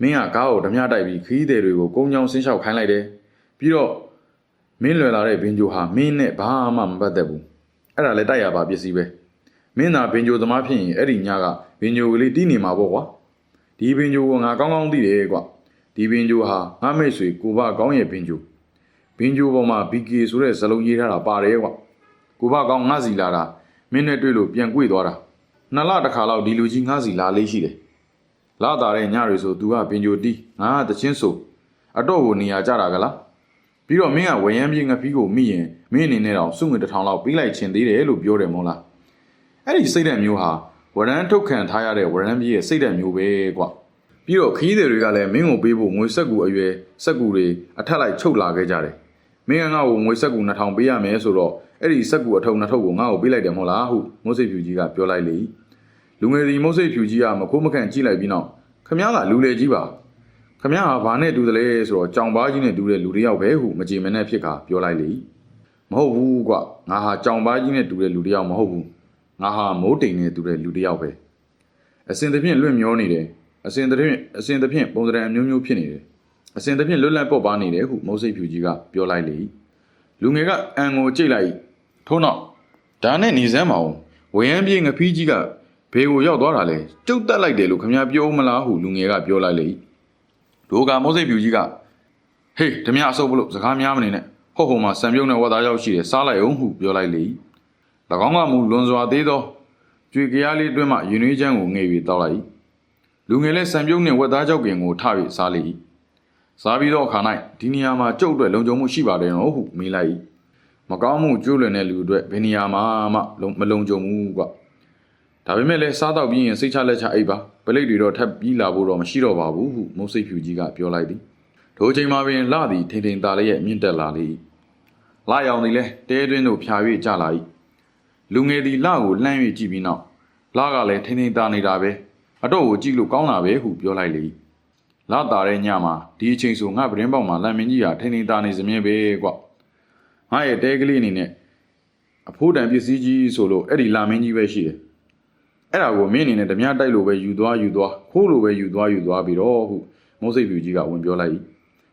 မင်းကကားကိုဓမြတိုက်ပြီးခီးသည်တွေကိုကုန်းချောင်းဆင်းလျှောက်ခိုင်းလိုက်တယ်ပြီးတော့မင်းလွယ်လာတဲ့ဘင်ဂျိုဟာမင်းနဲ့ဘာမှမပတ်သက်ဘူးအဲ့ဒါလည်းတိုက်ရပါပစ္စည်းပဲမင်းသာဘင်ဂျိုသမားဖြစ်ရင်အဲ့ဒီညကဘင်ဂျိုကလေးတီးနေမှာပေါ့ကွာဒီဘင်ဂျိုကိုငါကောင်းကောင်းသိတယ်ကွဒီဘင်ဂျိုဟာငါမိတ်ဆွေကိုဘကောင်းရဲ့ဘင်ဂျိုဘင်ဂျိုပေါ်မှာ BK ဆိုတဲ့ဇလုံးရေးထားတာပါတယ်ကွ ကိုဘကောင်ငါစီလာတာမင်းနဲ့တွေ့လို့ပြန်ကြွေသွားတာနှစ်လတစ်ခါလောက်ဒီလူကြီးငါစီလာလေးရှိတယ်လာတာတဲ့ညတွေဆို तू ကပင်ကြိုတီးငါကတချင်းဆိုအတော့ကိုနေရာကြတာကလားပြီးတော့မင်းကဝရမ်းပြေးငဖီးကိုမိရင်မင်းအနေနဲ့တော့စုငွေတစ်ထောင်လောက်ပေးလိုက်ချင်သေးတယ်လို့ပြောတယ်မို့လားအဲ့ဒီစိတ်ဓာတ်မျိုးဟာဝရမ်းထုတ်ခံထားရတဲ့ဝရမ်းပြေးရဲ့စိတ်ဓာတ်မျိုးပဲကွာပြီးတော့ခီးသည်တွေကလည်းမင်းကိုပေးဖို့ငွေဆက်ကူအရွယ်ဆက်ကူတွေအထက်လိုက်ချုပ်လာခဲ့ကြတယ်မင်းကငါ့ကိုငွေဆက်ကူ2000ပေးရမယ်ဆိုတော့ အဲ့ဒီဆက်ကူအထုံ2000ကိုငါ့ကိုပေးလိုက်တယ်မဟုတ်လားဟုမိုးစိတ်ဖြူကြီးကပြောလိုက်လေလူငယ်စီမိုးစိတ်ဖြူကြီးကမခိုးမခန့်ကြည့်လိုက်ပြီးနောက်ခမ ्या ကလူလေကြီးပါခမ ्या ကဘာနဲ့တူတယ်လဲဆိုတော့ကြောင်ပါကြီးနဲ့တူတဲ့လူတစ်ယောက်ပဲဟုမကြည်မနဲ့ဖြစ်ခါပြောလိုက်လေမဟုတ်ဘူးကွငါဟာကြောင်ပါကြီးနဲ့တူတဲ့လူတစ်ယောက်မဟုတ်ဘူးငါဟာမိုးတိမ်နဲ့တူတဲ့လူတစ်ယောက်ပဲအစင်တစ်ဖြင့်လွင့်မျောနေတယ်အစင်တစ်ဖြင့်အစင်တစ်ဖြင့်ပုံစံအမျိုးမျိုးဖြစ်နေတယ်အစဉ်တစ်ဖြင့်လွတ်လပ်ပေါ့ပါနေတယ်ဟုမုတ်စိတ်ဖြူကြီးကပြောလိုက်လေလူငယ်ကအန်ကိုကြိတ်လိုက် ထို့နောက်ဒါနဲ့နေစမ်းမအောင်ဝရမ်းပြေးငဖီးကြီးကဘေကိုရောက်သွားတာလေကျုပ်တက်လိုက်တယ်လို့ခမများပြောမလားဟုလူငယ်ကပြောလိုက်လေဒိုကမုတ်စိတ်ဖြူကြီးကဟေးဓမြအဆုပ်ဘလို့စကားများမနေနဲ့ဟော့ဟိုမှာစံပြုံးနဲ့ဝတ်သားရောက်ရှိတယ်စားလိုက်အောင်ဟုပြောလိုက်လေ၎င်းကမူလွန်စွာသေးသောကြွေကြရားလေးတွင်းမှရင်နှွေးချမ်းကိုငှေ့ပြီးတောက်လိုက်လူငယ်လည်းစံပြုံးနဲ့ဝတ်သားကြောက်ကင်ကိုထပြီးစားလေစားပြီးတော့ခါ၌ဒီနေရာမှာကျုပ်အတွက်လုံခြုံမှုရှိပါတယ်နော်ဟုမေးလိုက်၏ မကောင်းမှုကျိုးလွန်တဲ့လူအတွက်ဘယ်နေရာမှာမှလုံမလုံခြုံဘူးကွဒါပေမဲ့လည်းစားတော့ပြီးရင်စိတ်ချလက်ချအိပ်ပါပလိတ်တွေတော့ထပ်ပြီးလာဖို့တော့မရှိတော့ပါဘူးဟုမုတ်စိတ်ဖြူကြီးကပြောလိုက်သည်ထိုအချိန်မှာပင်လာသည်ထိန်ထိန်သားလေးရဲ့မြင့်တက်လာလေ၏လာရောင်သည်လည်းတဲတွင်းသို့ဖြာ၍ကျလာ၏လူငယ်သည်လာကိုလှမ်း၍ကြည့်ပြီးနောက်လာကလည်းထိန်ထိန်သားနေတာပဲအတော့ကိုကြည့်လို့ကောင်းတာပဲဟုပြောလိုက်လေ၏လာတာတဲ့ညမှာဒီအချိန်ဆိုငါပရင်ပေါက်မှာလမ်းမင်းကြီးဟာထိန်ထိန်သားနေစမြင်ပဲကွ ငါရဲ့တဲကလေးအနေနဲ့အဖိုးတန်ပစ္စည်းကြီးဆိုလို့အဲ့ဒီလာမင်းကြီးပဲရှိတယ်အဲ့ဒါကိုမင်းအနေနဲ့ဓမြတိုက်လို့ပဲယူသွားယူသွားခိုးလို့ပဲယူသွားယူသွားပြီးတော့ဟုမုတ်စိတ်ဖြူကြီးကဝင်ပြောလိုက်၏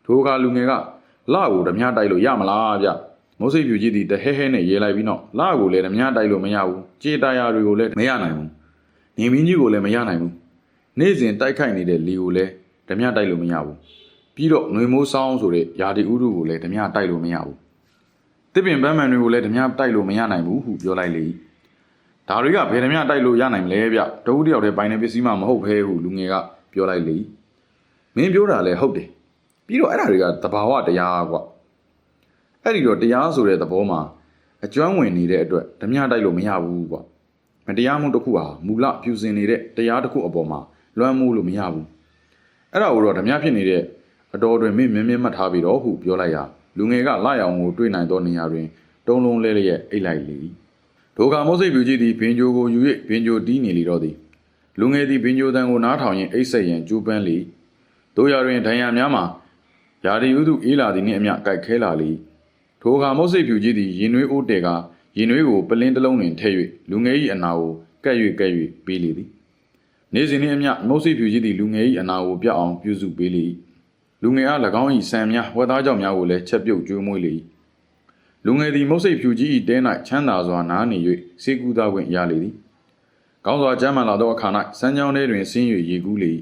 ထိုအခါလူငယ်ကလကိုဓမြတိုက်လို့ရမလားဗျမိုးစိတ်ဖြူကြီးဒီတဟဲဟဲနဲ့ရေးလိုက်ပြီးတော့လကိုလည်းဓမြတိုက်လို့မရဘူးကြေးတရားတွေကိုလည်းမရနိုင်ဘူးနေမင်းကြီးကိုလည်းမရနိုင်ဘူးနေ့စဉ်တိုက်ခိုက်နေတဲ့လီကိုလည်းဓမြတိုက်လို့မရဘူးပြီးတော့ငွေမိုးဆောင်းဆိုတဲ့ယာဒီဥရုကိုလည်းဓမြတိုက်လို့မရဘူး တစ်ပင်ပန်းမှန်တွေကိုလည်းဓမြတိုက်လို့မရနိုင်ဘူးဟုပြောလိုက်လေဒါတွေကဘယ်ဓမြတိုက်လို့ရနိုင်မလဲဗျတဝူတယောက်တည်းပိုင်နေပစ္စည်းမှမဟုတ်ဘဲဟုလူငယ်ကပြောလိုက်လေမင်းပြောတာလည်းဟုတ်တယ်ပြီးတော့အဲ့ဒါတွေကသဘာဝတရားကွာအဲ့ဒီတော့တရားဆိုတဲ့သဘောမှာအကျွမ်းဝင်နေတဲ့အတွက်ဓမြတိုက်လို့မရဘူးကွာမတရားမှုတစ်ခုဟာမူလပြူစင်နေတဲ့တရားတစ်ခုအပေါ်မှာလွှမ်းမိုးလို့မရဘူးအဲ့ဒါကိုတော့ဓမြဖြစ်နေတဲ့အတော်တွင်မင်းမြင်းမြင်းမှတ်ထားပြီးတော့ဟုပြောလိုက်ရ လူငယ်ကလာရောင်ကိုတွေ့နိုင်သောနေရာတွင်တုံးလုံးလဲလျက်အိတ်လိုက်လေဒိုကမုတ်စိတ်ပြူကြီးသည်ဘင်ဂျိုကိုယူ၍ဘင်ဂျိုတီးနေလေတော့သည်လူငယ်သည်ဘင်ဂျိုတန်ကိုနားထောင်ရင်အိတ်ဆက်ရန်ကျူးပန်းလေတို့ရတွင်ဒဏ်ရာများမှာယာဒီဥသူအေးလာသည်နှင့်အမျှကြိုက်ခဲလာလေထိုအခါမုတ်စိတ်ဖြူကြီးသည်ရင်နွေးအိုးတဲကရင်နွေးကိုပလင်းတစ်လုံးတွင်ထည့်၍လူငယ်၏အနာကိုကက်၍ကက်၍ပေးလေသည်နေ့စဉ်နှင့်အမျှမုတ်စိတ်ဖြူကြီးသည်လူငယ်၏အနာကိုပြတ်အောင်ပြုစုပေးလေ၏ လူငယ်အား၎င်း၏ဆံများဝက်သားကြောင့်များကိုလည်းချက်ပြုတ်ကျွေးမွေးလေ၏လူငယ်သည်မုတ်စိတ်ဖြူကြီး၏တဲ၌ချမ်းသာစွာနားနေ၍စေကူသားခွင့်ရလေသည်ကောင်းစွာကျမ်းမှန်လာသောအခါ၌စမ်းကြောင်းထဲတွင်ဆင်း၍ရေကူးလေ၏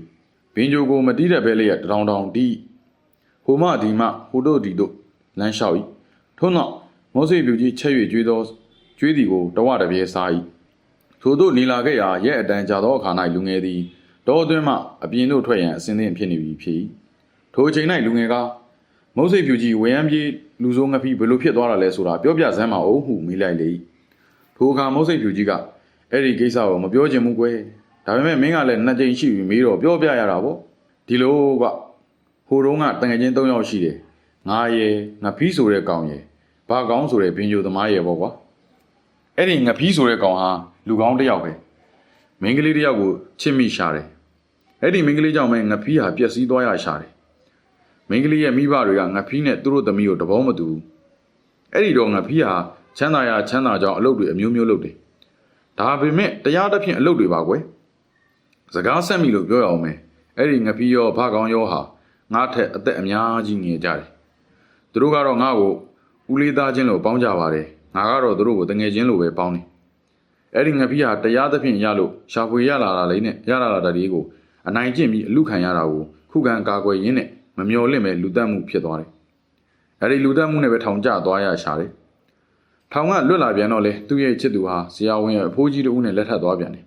ဘင်ဂျိုကိုမတိတဲ့ဘဲလျက်တောင်တောင်တီးဟိုမဒီမဟိုတို့ဒီတို့လမ်းလျှောက်၏ထို့နောက်မောစိပြူကြီးချက်၍ကျွေးသောကျွေးသည်ကိုတဝတပြဲစား၏ထို့သို့နေလာခဲ့ရာရဲ့အတန်ကြာသောအခါ၌လူငယ်သည်တောအတွင်းမှအပြင်သို့ထွက်ရန်အစဉ်သင့်ဖြစ်နေပြီဖြစ်၏ ထိုအချိန်၌လူငယ်ကမုတ်စိတ်ဖြူကြီးဝေယံပြေးလူဆိုးငပိဘယ်လိုဖြစ်သွားတာလဲဆိုတာပြောပြစမ်းပါဦးဟုမိလိုက်လေ၏ထိုအခါမုတ်စိတ်ဖြူကြီးကအဲ့ဒီကိစ္စကိုမပြောချင်ဘူးကွယ်ဒါပေမဲ့မင်းကလည်းနှစ်ကြိမ်ရှိပြီမေးတော့ပြောပြရတာပေါ့ဒီလိုကဟိုတုန်းကတငယ်ချင်း၃ယောက်ရှိတယ်ငါရယ်ငါဖီးဆိုတဲ့ကောင်ရယ်ဘာကောင်းဆိုတဲ့ဘင်ဂျိုသမားရယ်ပေါ့ကွာအဲ့ဒီငါဖီးဆိုတဲ့ကောင်ဟာလူကောင်းတစ်ယောက်ပဲမင်းကလေးတစ်ယောက်ကိုချစ်မိရှာတယ်အဲ့ဒီမင်းကလေးကြောင့်ပဲငါဖီးဟာပျက်စီးသွားရရှာတယ် မင်းကလေးရဲ့မိဘတွေကငါဖီးနဲ့သူတို့သမီးကိုတဘောမတူဘူးအဲ့ဒီတော့ငါဖီးဟာချမ်းသာရချမ်းသာကြောင်းအလုပ်တွေအမျိုးမျိုးလုပ်တယ်ဒါပေမဲ့တရားတစ်ဖြင့်အလုပ်တွေပါကွယ်စကားဆက်မိလို့ပြောရအောင်မယ်အဲ့ဒီငါဖီးရောဘာကောင်းရောဟာငါထက်အသက်အများကြီးငယ်ကြတယ်သူတို့ကတော့ငါ့ကိုဦးလေးသားချင်းလို့ပေါင်းကြပါတယ်ငါကတော့သူတို့ကိုတငယ်ချင်းလို့ပဲပေါင်းတယ်အဲ့ဒီငါဖီးဟာတရားသဖြင့်ရလို့ရှာဖွေရလာတာလေးနဲ့ရလာတာတည်းကိုအနိုင်ကျင့်ပြီးအလူခံရတာကိုခုခံကာကွယ်ရင်းနဲ့ မမျော်လင့်ပဲလူတက်မှုဖြစ်သွားတယ်အဲ့ဒီလူတက်မှုနဲ့ပဲထောင်ကျသွားရရှာတယ်ထောင်ကလွတ်လာပြန်တော့လေသူ့ရဲ့ချစ်သူဟာဆရာဝန်ရဲ့အဖိုးကြီးတူနဲ့လက်ထပ်သွားပြန်တယ်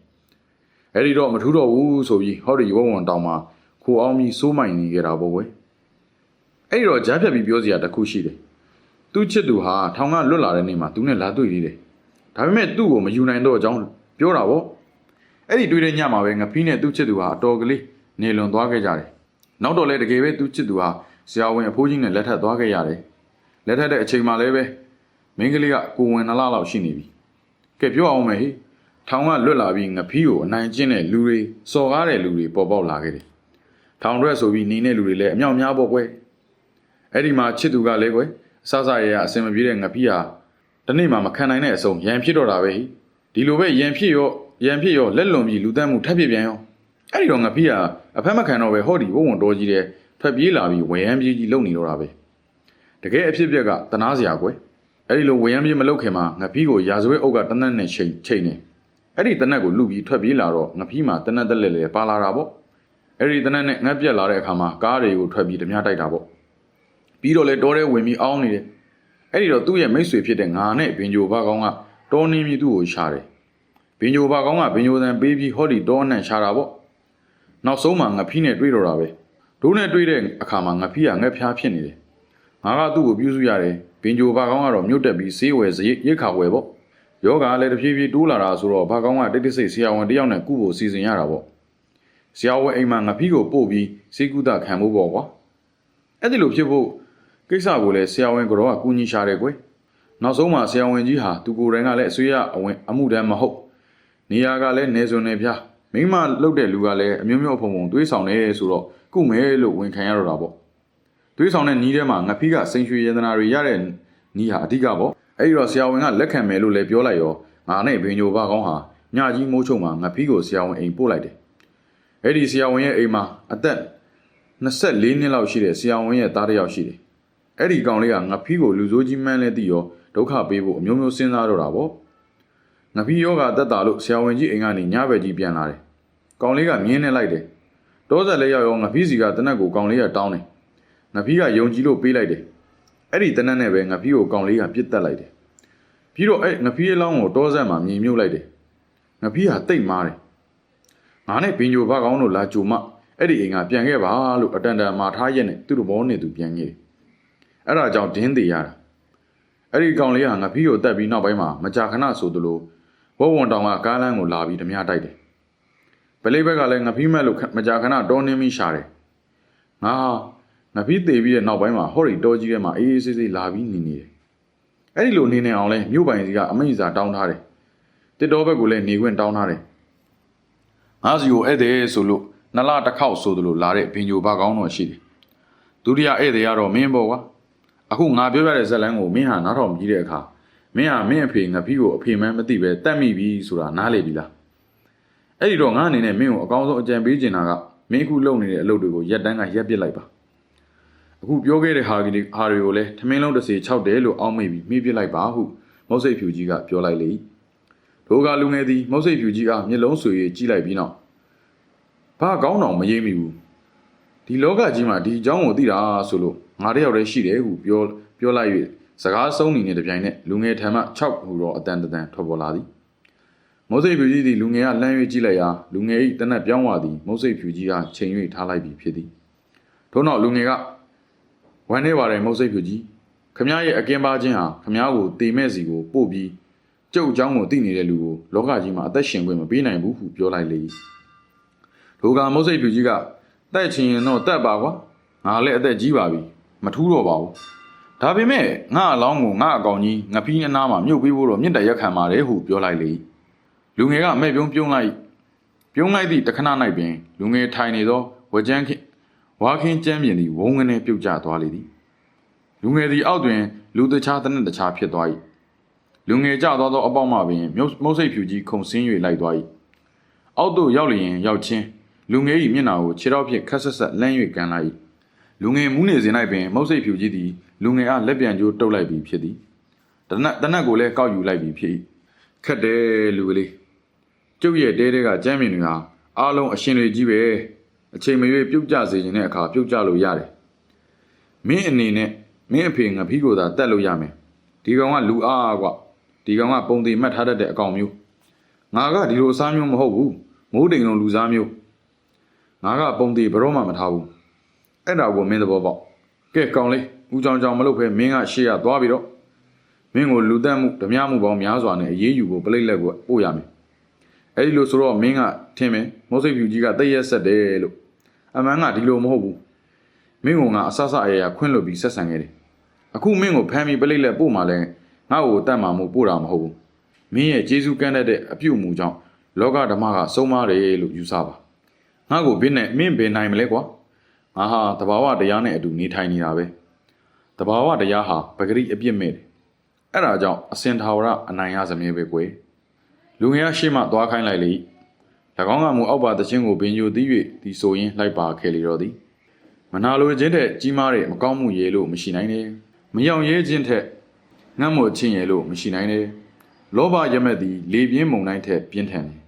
အဲ့ဒီတော့မထူးတော့ဘူးဆိုပြီးဟောဒီဝုံဝံတောင်မှာခိုအောင်ပြီးစိုးမိုင်နေကြတာပေါ့ကွယ်အဲ့ဒီတော့ကြားဖြတ်ပြီးပြောစရာတစ်ခုရှိတယ်သူ့ချစ်သူဟာထောင်ကလွတ်လာတဲ့နေ့မှာသူနဲ့လာတွေ့သေးတယ်ဒါပေမဲ့သူ့ကိုမယူနိုင်တော့အကြောင်းပြောတာပေါ့အဲ့ဒီတွေ့တဲ့ညမှာပဲငဖီးနဲ့သူ့ချစ်သူဟာအတော်ကလေးနေလွန်သွားခဲ့ကြတယ် နောက်တော့လေတကယ်ပဲသူ့ချစ်သူဟာဆရာဝန်အဖိုးကြီးနဲ့လက်ထပ်သွားခဲ့ရတယ်လက်ထပ်တဲ့အချိန်မှာလည်းပဲမင်းကလေးကကိုဝင်နှလားလောက်ရှိနေပြီကဲပြောအောင်မယ်ဟေ့ထောင်ကလွတ်လာပြီးငဖီးကိုအနိုင်ကျင့်တဲ့လူတွေစော်ကားတဲ့လူတွေပေါ်ပေါက်လာခဲ့တယ်ထောင်ရက်ဆိုပြီးနေတဲ့လူတွေလည်းအမြောက်များပေါ့ကွယ်အဲ့ဒီမှာချစ်သူကလည်းကွယ်အဆဆရရအစင်မပြေတဲ့ငဖီးဟာတနေ့မှမခံနိုင်တဲ့အဆုံးရန်ဖြစ်တော့တာပဲဟိဒီလိုပဲရန်ဖြစ်ရောရန်ဖြစ်ရောလက်လွန်ပြီးလူတတ်မှုထပ်ဖြစ်ပြန်ရော အဲ့ဒီတော့ငဖီးဟာအဖက်မခံတော့ပဲဟောဒီဝုံဝံတော်ကြီးတဲ့ထွက်ပြေးလာပြီးဝရမ်းပြေးကြီးလုံနေတော့တာပဲတကယ်အဖြစ်ပြက်ကတနာစရာကွယ်အဲ့ဒီလိုဝရမ်းပြေးမလုတ်ခင်မှာငဖီးကိုရာဇဝဲအုပ်ကတနက်နဲ့ချိန်ချိန်နေအဲ့ဒီတနက်ကိုလူပြီးထွက်ပြေးလာတော့ငဖီးမှာတနက်တက်လက်လေပါလာတာပေါ့အဲ့ဒီတနက်နဲ့ငတ်ပြက်လာတဲ့အခါမှာကားတွေကိုထွက်ပြီးဓမြတိုက်တာပေါ့ပြီးတော့လေတောထဲဝင်ပြီးအောင်းနေတယ်အဲ့ဒီတော့သူ့ရဲ့မိတ်ဆွေဖြစ်တဲ့ငါနဲ့ဘင်ဂျိုဘာကောင်းကတောနေမြည်သူ့ကိုရှာတယ်ဘင်ဂျိုဘာကောင်းကဘင်ဂျိုတန်ပေးပြီးဟောဒီတောနဲ့ရှာတာပေါ့ နောက်ဆုံးမှငဖီးနဲ့တွေ့တော့တာပဲဒိုးနဲ့တွေ့တဲ့အခါမှာငဖီးကငှက်ဖျားဖြစ်နေတယ်ငါကသူ့ကိုပြုစုရတယ်ဘင်ဂျိုဘာကောင်းကတော့မြုပ်တက်ပြီးဆေးဝယ်စရိတ်ရိတ်ခါဝယ်ပေါ့ယောဂါလည်းတဖြည်းဖြည်းတိုးလာတာဆိုတော့ဘာကောင်းကတိတ်တိတ်ဆိတ်ဆရာဝန်တယောက်နဲ့ကုဖို့စီစဉ်ရတာပေါ့ဆရာဝန်အိမ်မှာငဖီးကိုပို့ပြီးစေကုသခံဖို့ပေါ့ကွာအဲ့ဒီလိုဖြစ်ဖို့ကိစ္စကိုလည်းဆရာဝန်ကတော့ကကူညီရှာတယ်ကွယ်နောက်ဆုံးမှာဆရာဝန်ကြီးဟာသူကိုယ်တိုင်ကလည်းအဆွေရအဝင်အမှုတန်းမဟုတ်နေရာကလည်းနေစုံနေပြ မိမလှုပ်တဲ့လူကလည်းအမျိုးမျိုးဖုံဖုံတွေးဆောင်နေဆိုတော့ကုမယ်လို့ဝန်ခံရတော့တာပေါ့တွေးဆောင်တဲ့နီးထဲမှာငဖီးကစိန်ရွှေရတနာတွေရတဲ့နီးဟာအဓိကပေါ့အဲ့ဒီတော့ဆရာဝန်ကလက်ခံမယ်လို့လည်းပြောလိုက်ရောငါနဲ့ဘင်ညိုဘကောင်းဟာညကြီးမိုးချုံမှာငဖီးကိုဆရာဝန်အိမ်ပို့လိုက်တယ်အဲ့ဒီဆရာဝန်ရဲ့အိမ်မှာအသက်24နှစ်လောက်ရှိတဲ့ဆရာဝန်ရဲ့သားတစ်ယောက်ရှိတယ်အဲ့ဒီကောင်လေးကငါဖီးကိုလူဆိုးကြီးမှန်းလဲသိရောဒုက္ခပေးဖို့အမျိုးမျိုးစဉ်းစားတော့တာပေါ့ ငါဖီးယောဂတက်တာလို့ဆရာဝန်ကြီးအိမ်ကနေညဘက်ကြီးပြန်လာတယ်ကောင်လေးကမြင်းနေလိုက်တယ်တောဆက်လေးရောက်ရောငါဖီးစီကတနက်ကိုကောင်လေးကတောင်းတယ်ငါဖီးကယုံကြည်လို့ပေးလိုက်တယ်အဲ့ဒီတနက်နဲ့ပဲငါဖီးကိုကောင်လေးကပြစ်တက်လိုက်တယ်ပြီးတော့အဲ့ငါဖီးအလောင်းကိုတောဆက်မှာမြင်မြုပ်လိုက်တယ်ငါဖီးဟာတိတ်မာတယ်ငါနဲ့ဘင်ဂျိုဘကောင်းတို့လာကြိုမှအဲ့ဒီအိမ်ကပြန်ခဲ့ပါလို့အတန်တန်မှာထားရက်နဲ့သူ့ဘောနဲ့သူပြန်ခဲ့တယ်အဲ့ဒါကြောင့်ဒင်းသေးရတာအဲ့ဒီကောင်လေးကငါဖီးကိုတက်ပြီးနောက်ပိုင်းမှာမကြာခဏဆိုသလို ဝဝွန်တောင်ကကားလမ်းကိုလာပြီးဓမြတိုက်တယ်ပလေးဘက်ကလည်းငါဖီးမဲ့လို့မကြာခဏတောင်းနှင်းပြီးရှာတယ်ငါငါဖီးသေးပြီးတဲ့နောက်ပိုင်းမှာဟော်ရီတောကြီးထဲမှာအေးအေးဆေးဆေးလာပြီးနေနေတယ်အဲ့ဒီလိုနေနေအောင်လဲမြို့ပိုင်စီကအမိန့်စာတောင်းထားတယ်တစ်တော်ဘက်ကိုလည်းနေခွင့်တောင်းထားတယ်ငါစီကိုဧည့်သည်ဆိုလို့နှစ်လတစ်ခေါက်ဆိုသလိုလာတဲ့ဘင်ဂျိုဘကောင်းတော်ရှိတယ်ဒုတိယဧည့်သည်ကတော့မင်းပေါ့ကွာအခုငါပြောရတဲ့ဇက်လန်းကိုမင်းဟာနားထောင်ပြီးတဲ့အခါ မင်းဟာမင်းအဖေငါဖီးကိုအဖေမှန်းမသိပဲတတ်မိပြီဆိုတာနားလေပြီလားအဲ့ဒီတော့ငါအနေနဲ့မင်းကိုအကောင်းဆုံးအကြံပေးချင်တာကမင်းအခုလုပ်နေတဲ့အလုပ်တွေကိုရက်တန်းကရက်ပစ်လိုက်ပါအခုပြောခဲ့တဲ့ဟာကြီးဟာတွေကိုလည်းထမင်းလုံးတစ်စီ6တယ်လို့အောက်မိပြီးမိပစ်လိုက်ပါဟုမုတ်စိတ်ဖြူကြီးကပြောလိုက်လေဒိုကလူငယ်သည်မုတ်စိတ်ဖြူကြီးကမျက်လုံးဆွေကြီးကြည့်လိုက်ပြီးနောက်ဘာကောင်းတော့မရေးမိဘူးဒီလောကကြီးမှာဒီအကြောင်းကိုသိတာဆိုလို့ငါတယောက်တည်းရှိတယ်ဟုပြောပြောလိုက်၍ စကားဆုံးနေတဲ့တပြိုင်နက်လူငယ်ထံမှ6ဟူတော့အတန်တန်ထွက်ပေါ်လာသည်မုတ်စိတ်ဖြူကြီးသည်လူငယ်ကလှမ်း၍ကြည့်လိုက်ရာလူငယ်၏တနက်ပြောင်းသွားသည်မုတ်စိတ်ဖြူကြီးကချိန်၍ထားလိုက်ပြီဖြစ်သည်ထို့နောက်လူငယ်ကဝမ်းနေပါတယ်မုတ်စိတ်ဖြူကြီးခမရဲ့အကင်းပါခြင်းဟာခမကိုတေမဲ့စီကိုပို့ပြီးကျုပ်အကြောင်းကိုသိနေတဲ့လူကိုလောကကြီးမှာအသက်ရှင်ခွင့်မပေးနိုင်ဘူးဟုပြောလိုက်လေဒိုကမုတ်စိတ်ဖြူကြီးကတက်ချင်ရင်တော့တက်ပါကွာငါလည်းအသက်ကြီးပါပြီမထူးတော့ပါဘူး ဒါပေမဲ့ငါအလောင်းကိုငါအကောင်ကြီးငဖီးအနားမှာမြုပ်ပေးဖို့တော့မြင့်တက်ရက်ခံပါတယ်ဟုပြောလိုက်လေလူငယ်ကမဲ့ပြုံးပြုံးလိုက်ပြုံးလိုက်သည့်တခဏ၌ပင်လူငယ်ထိုင်နေသောဝကြမ်းခင်းဝါခင်းကျမ်းပြင်သည်ဝုန်းကနေပြုတ်ကျသွားလေသည်လူငယ်သည်အောက်တွင် လူတခြားတစ်နှစ်တခြားဖြစ်သွား၏လူငယ်ကျသွားသောအပေါက်မှပင်မြုပ်မုတ်စိတ်ဖြူကြီးခုန်ဆင်း၍လိုက်သွား၏အောက်သို့ရောက်လျင်ရောက်ချင်းလူငယ်၏မျက်နှာကိုခြေတော်ဖြင့်ခက်ဆက်ဆက်လှမ်း၍ကန်လိုက်၏လူငယ်မူးနေစဉ်၌ပင်မုတ်စိတ်ဖြူကြီးသည် လူငယ်အားလက်ပြန်ကျိုးတုပ်လိုက်ပြီးဖြစ်သည်တနက်တနက်ကိုလည်းကောက်ယူလိုက်ပြီးဖြစ်၏ခက်တယ်လူကလေးကျုပ်ရဲ့တဲတဲကကြမ်းမြင်တွေဟာအားလုံးအရှင်တွေကြီးပဲအချိန်မရွေးပြုတ်ကျစေခြင်းတဲ့အခါပြုတ်ကျလို့ရတယ်မင်းအနေနဲ့မင်းအဖေငါဖီးကိုသာတက်လို့ရမယ်ဒီကောင်ကလူအားကွဒီကောင်ကပုံသေးမှတ်ထားတတ်တဲ့အကောင်မျိုးငါကဒီလိုအစားမျိုးမဟုတ်ဘူးမိုးတိမ်လုံးလူစားမျိုးငါကပုံသေးဘရောမှမထားဘူးအဲ့ဒါကိုမင်းသဘောပေါက်ကဲကောင်လေး ဦးချောင်ချောင်မလုပ်ဖဲမင်းကရှေ့ရသွားပြီးတော့မင်းကိုလူတက်မှုဓမြမှုပေါင်းများစွာနဲ့အေးအေးယူဖို့ပလိတ်လက်ကိုပို့ရမယ်အဲ့ဒီလိုဆိုတော့မင်းကထင်မယ်မောစိတ်ဖြူကြီးကတိတ်ရက်ဆက်တယ်လို့အမှန်ကဒီလိုမဟုတ်ဘူးမင်းကငါအဆဆအရာရာခွင့်လွတ်ပြီးဆက်ဆံခဲ့တယ်အခုမင်းကိုဖမ်းပြီးပလိတ်လက်ပို့မှလဲငါ့ကိုတတ်မှမှုပို့တာမဟုတ်ဘူးမင်းရဲ့ဂျေဇူးကမ်းတဲ့အပြုတ်မှုကြောင့်လောကဓမ္မကဆုံးမတယ်လို့ယူဆပါငါ့ကိုဘင်းနဲ့မင်းဘယ်နိုင်မလဲကွာငါဟာတဘာဝတရားနဲ့အတူနေထိုင်နေတာပဲ တဘာဝတရားဟာပဂရိအပြစ်မဲ့တယ်အဲ့ဒါကြောင့်အစင်ထာဝရအနိုင်ရစမြဲပဲကွယ်လူငယ်ရှေ့မှသွားခိုင်းလိုက်လေ၎င်းကမူအောက်ပါတခြင်းကိုဘင်ယိုသီး၍ဒီဆိုရင်လိုက်ပါခဲ့လေတော့သည်မနာလိုခြင်းတဲ့ကြီးမားတဲ့မကောင်းမှုရေလို့မရှိနိုင်တယ်မယောင်ရဲခြင်းထက်ငတ်မို့ချင်းရေလို့မရှိနိုင်တယ်လောဘရမက်သည်လေပြင်းမုန်တိုင်းထက်ပြင်းထန်တယ်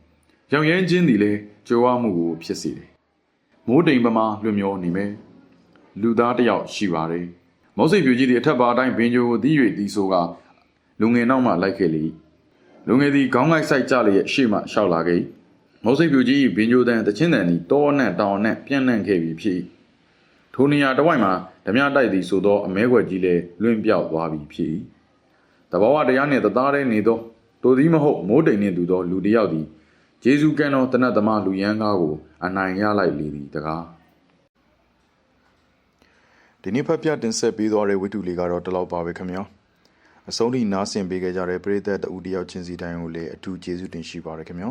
ရောင်ရဲခြင်းသည်လည်းကြွားမှုကိုဖြစ်စေတယ်။မိုးတိမ်ပမာလွတ်မျောနေမယ်။လူသားတစ်ယောက်ရှိပါတယ်။ မောစိတ်ပြူကြီးသည်အထက်ပါအတိုင်းဘင်ဂျိုကိုတီး၍တီးဆိုကလူငယ်နောက်မှလိုက်ခဲ့လေ၏။လူငယ်သည်ခေါင်းငိုက်ဆိုင်ကြလျက်ရှေ့မှရှောက်လာခဲ့၏။မောစိတ်ပြူကြီးဘင်ဂျိုတန်တချင်းတန်သည်တောနှံ့တောင်နှံ့ပြန့်နှံ့ခဲ့ပြီဖြစ်၏။ထိုနေရာတစ်ဝိုက်မှာဓမြတိုက်သည်ဆိုသောအမဲခွက်ကြီးလည်းလွင့်ပြောက်သွားပြီဖြစ်၏။တဘာဝတရားနှင့်တသားတည်းနေသောတို့သည်မဟုတ်မိုးတိမ်နှင့်တူသောလူတစ်ယောက်သည်ဂျေဇုကံတော်တနတ်သမားလူရန်ကားကိုအနိုင်ရလိုက်လေသည်တကား ဒီနေ့ဖတ်ပြတင်ဆက်ပေးသွားတဲ့ဝိတုလေးကတော့ဒီလောက်ပါပဲခင်ဗျာအဆုံးထိနားဆင်ပေးကြတဲ့ပရိသတ်တဦးတယောက်ချင်းစီတိုင်းကိုလည်းအထူးကျေးဇူးတင်ရှိပါရခင်ဗျာ